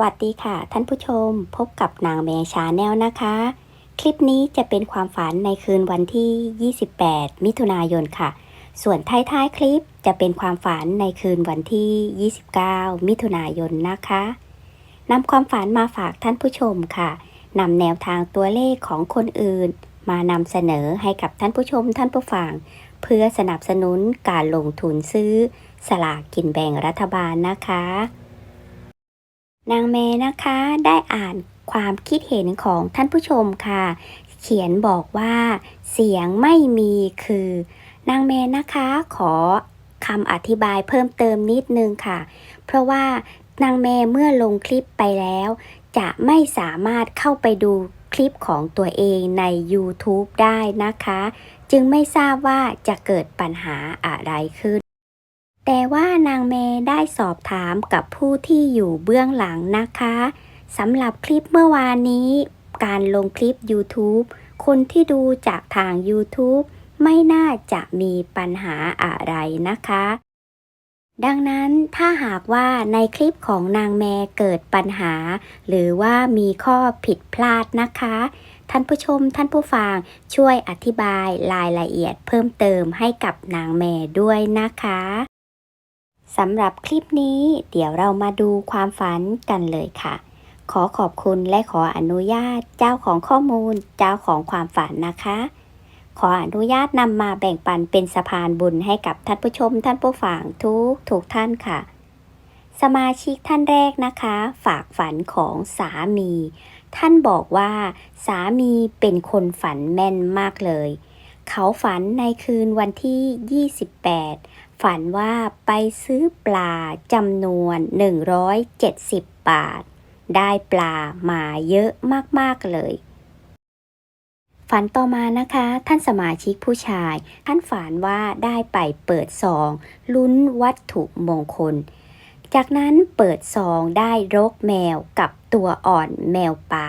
วัสดีค่ะ ท่านผู้ชมพบกับนางแมชาแนลนะคะ คลิปนี้จะเป็นความฝันในคืนวันที่ 28 มิถุนายนค่ะ ส่วนท้ายๆคลิปจะเป็นความฝันในคืนวันที่ 29 มิถุนายนนะคะนำความฝันมาฝากท่านผู้ชมค่ะนำแนวทางตัวเลขของคนอื่น มานำเสนอให้กับท่านผู้ชมท่านผู้ฟังเพื่อสนับสนุนการลงทุนซื้อ สลากกินแบ่งรัฐบาลนะคะ นางเมนะคะได้อ่านความคิดเห็นของท่านผู้ชมค่ะ เขียนบอกว่า เสียงไม่มีคือ นางเมนะคะขอคำอธิบายเพิ่มเติมนิดนึงค่ะ เพราะว่านางเมย์เมื่อลงคลิปไปแล้ว จะไม่สามารถเข้าไปดูคลิปของตัวเองใน YouTube ได้นะคะ จึงไม่ทราบว่าจะเกิดปัญหาอะไรขึ้น แต่ว่านางเมย์ได้สอบถามกับผู้ที่อยู่เบื้องหลังนะคะสำหรับคลิปเมื่อวานนี้ การลงคลิป YouTube คนที่ดูจากทาง YouTube ไม่น่าจะมีปัญหาอะไรนะคะ ดังนั้นถ้าหากว่าในคลิปของนางแมเกิดปัญหา หรือว่ามีข้อผิดพลาดนะคะ ท่านผู้ชมท่านผู้ฟังช่วยอธิบายรายละเอียดเพิ่มเติมให้กับนางแม่ด้วยนะคะ สำหรับคลิปนี้เดี๋ยวเรามาดูความฝันกันเลยค่ะ ขอขอบคุณและขออนุญาตเจ้าของข้อมูลเจ้าของความฝันนะคะ ขออนุญาตนำมาแบ่งปันเป็นสะพานบุญให้กับท่านผู้ชมท่านผู้ฟังทุกทุกท่านค่ะ สมาชิกท่านแรกนะคะ ฝากฝันของสามี ท่านบอกว่าสามีเป็นคนฝันแม่นมากเลย เขาฝันในคืนวันที่ 28 ฝันว่าไปซื้อปลาจำนวน 170 บาท ได้ปลามาเยอะมาก ๆ เลย ฝันต่อมานะคะ ท่านสมาชิกผู้ชาย ท่านฝันว่าได้ไปเปิดซอง ลุ้นวัตถุมงคล จากนั้นเปิดซองได้รกแมวกับตัวอ่อนแมวป่า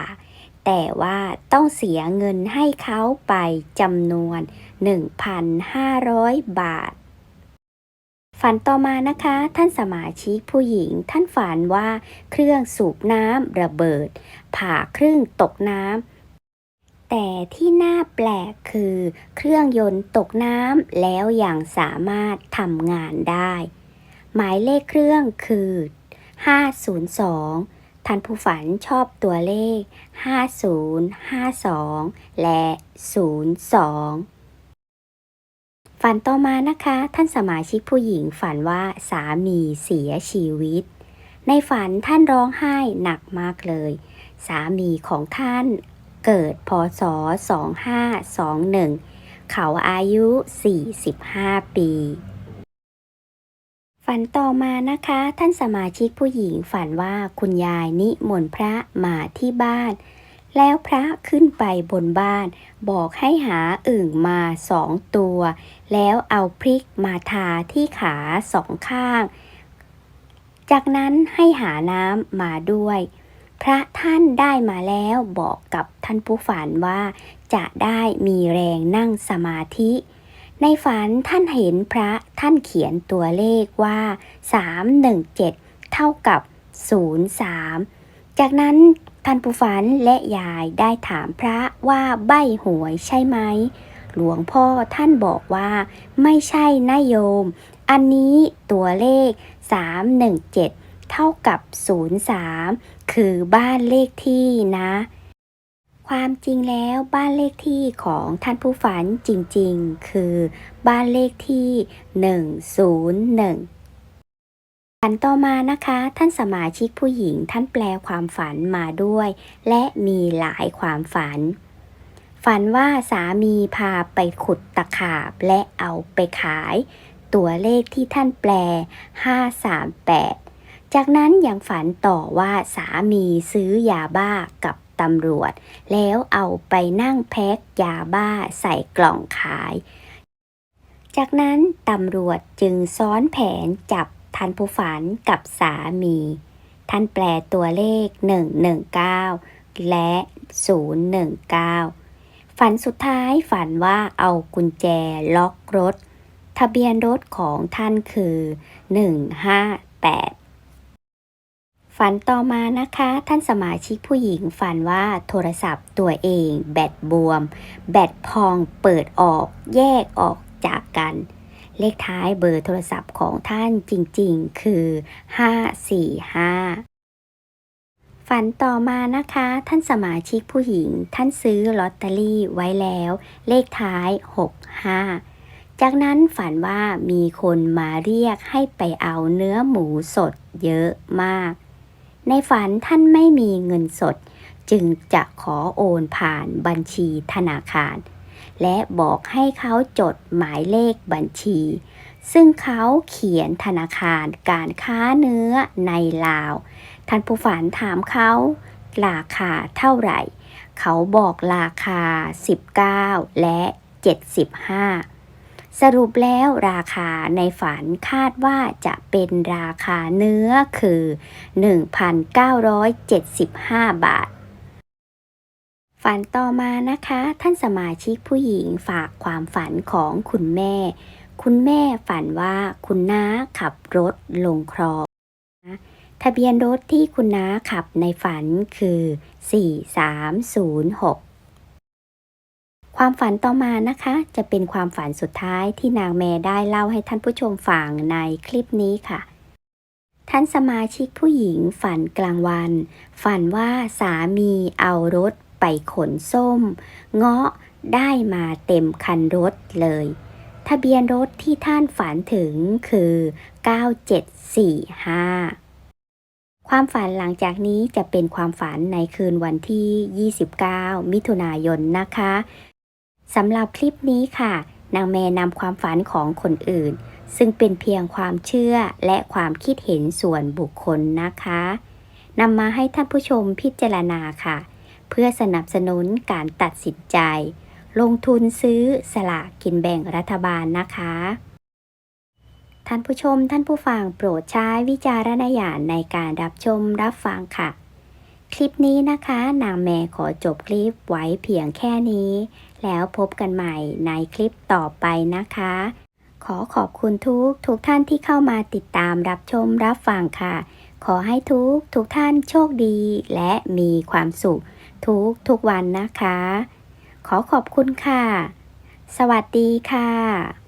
แต่ว่าต้องเสียเงินให้เขาไปจำนวน 1,500 บาท ฝันต่อมานะคะ ท่านสมาชิกผู้หญิง ท่านฝันว่าเครื่องสูบน้ำระเบิด ผ่าครึ่งตกน้ำแต่ที่น่าแปลกคือ เครื่องยนต์ตกน้ำแล้วยังสามารถทำงานได้ หมายเลขเครื่องคือ 502 ท่านผู้ฝันชอบตัวเลข 50 52 และ 02 ฝันต่อมานะคะ ท่านสมาชิกผู้หญิงฝันว่าสามีเสียชีวิต ในฝันท่านร้องไห้หนักมากเลย สามีของท่านเกิดพศ 2521 เขาอายุ 45 ปี ฝันต่อมานะคะ ท่านสมาชิกผู้หญิงฝันว่าคุณยายนิมนต์พระมาที่บ้าน แล้วพระขึ้นไปบนบ้าน บอกให้หาอึ่งมาสองตัว แล้วเอาพริกมาทาที่ขาสองข้าง จากนั้นให้หาน้ำมาด้วย พระท่านได้มาแล้วบอกกับท่านผู้ฝันว่าจะได้มีแรงนั่งสมาธิ ในฝันท่านเห็นพระท่านเขียนตัวเลขว่า 317 เท่ากับ 03 จากนั้น ท่านผู้ฝันและยายได้ถามพระว่าใบหวยใช่ไหม หลวงพ่อท่านบอกว่าไม่ใช่นะโยม อันนี้ตัวเลข 317 เท่ากับ 03 คือบ้านเลขที่นะ ความจริงแล้วบ้านเลขที่ของท่านผู้ฝันจริงๆ คือบ้านเลขที่ 101 ฝันต่อมานะคะ ท่านสมาชิกผู้หญิงท่านแปลความฝันมาด้วย และมีหลายความฝัน ฝันว่าสามีพาไปขุดตะขาบและเอาไปขาย ตัวเลขที่ท่านแปล 538 จากนั้นยังฝันต่อว่าสามีซื้อยาบ้ากับตำรวจ แล้วเอาไปนั่งแพ็คยาบ้าใส่กล่องขาย จากนั้นตำรวจจึงซ้อนแผนจับ ท่านผู้ฝันกับสามี ท่านแปลตัวเลข 119 และ 019 ฝันสุดท้ายฝันว่าเอากุญแจล็อกรถ ทะเบียนรถของท่านคือ 158ฝันต่อมานะคะ ท่านสมาชิกผู้หญิงฝันว่าโทรศัพท์ตัวเอง แบตบวม แบตพองเปิดออกแยกออกจากกัน เลขท้ายเบอร์โทรศัพท์ของท่านจริงๆ คือ 545ฝันต่อมานะคะ ท่านสมาชิกผู้หญิง ท่านซื้อลอตเตอรี่ไว้แล้ว เลขท้าย 65 จากนั้นฝันว่ามีคนมาเรียกให้ไปเอาเนื้อหมูสดเยอะมาก ในฝันท่านไม่มีเงินสด จึงจะขอโอนผ่านบัญชีธนาคาร และบอกให้เขาจดหมายเลขบัญชี ซึ่งเขาเขียนธนาคารการค้าเนื้อในลาว ท่านผู้ฝันถามเขา ราคาเท่าไหร่ เขาบอกราคา 19 และ 75 สรุปแล้วราคาในฝันคาดว่าจะเป็นราคาเนื้อคือ 1,975 บาท ฝันต่อมานะคะ ท่านสมาชิกผู้หญิงฝากความฝันของคุณแม่ คุณแม่ฝันว่าคุณน้าขับรถลงคลองทะเบียนรถที่คุณน้าขับในฝันคือ 4306ความฝันต่อมานะคะ จะเป็นความฝันสุดท้ายที่นางแม่ได้เล่าให้ท่านผู้ชมฟังในคลิปนี้ค่ะ ท่านสมาชิกผู้หญิงฝันกลางวัน ฝันว่าสามีเอารถ ไปขนส้ม เงาะได้มาเต็มคันรถเลย ทะเบียนรถที่ท่านฝันถึงคือ 9745 ความฝันหลังจากนี้จะเป็นความฝันในคืนวันที่ 29 มิถุนายนนะคะสำหรับคลิปนี้ค่ะ นางแม่นำความฝันของคนอื่น ซึ่งเป็นเพียงความเชื่อและความคิดเห็นส่วนบุคคลนะคะนำมาให้ท่านผู้ชมพิจารณาค่ะ เพื่อสนับสนุนการตัดสินใจ ลงทุนซื้อสลากกินแบ่งรัฐบาลนะคะ ท่านผู้ชมท่านผู้ฟังโปรดใช้วิจารณญาณในการรับชมรับฟังค่ะ คลิปนี้นะคะนางแม่ขอจบคลิปไว้เพียงแค่นี้ แล้วพบกันใหม่ในคลิปต่อไปนะคะขอขอบคุณทุกทุกท่านที่เข้ามาติดตามรับชมรับฟังค่ะ ขอให้ทุกทุกท่านโชคดีและมีความสุข ทุกทุกวันนะคะ ขอขอบคุณค่ะ สวัสดีค่ะ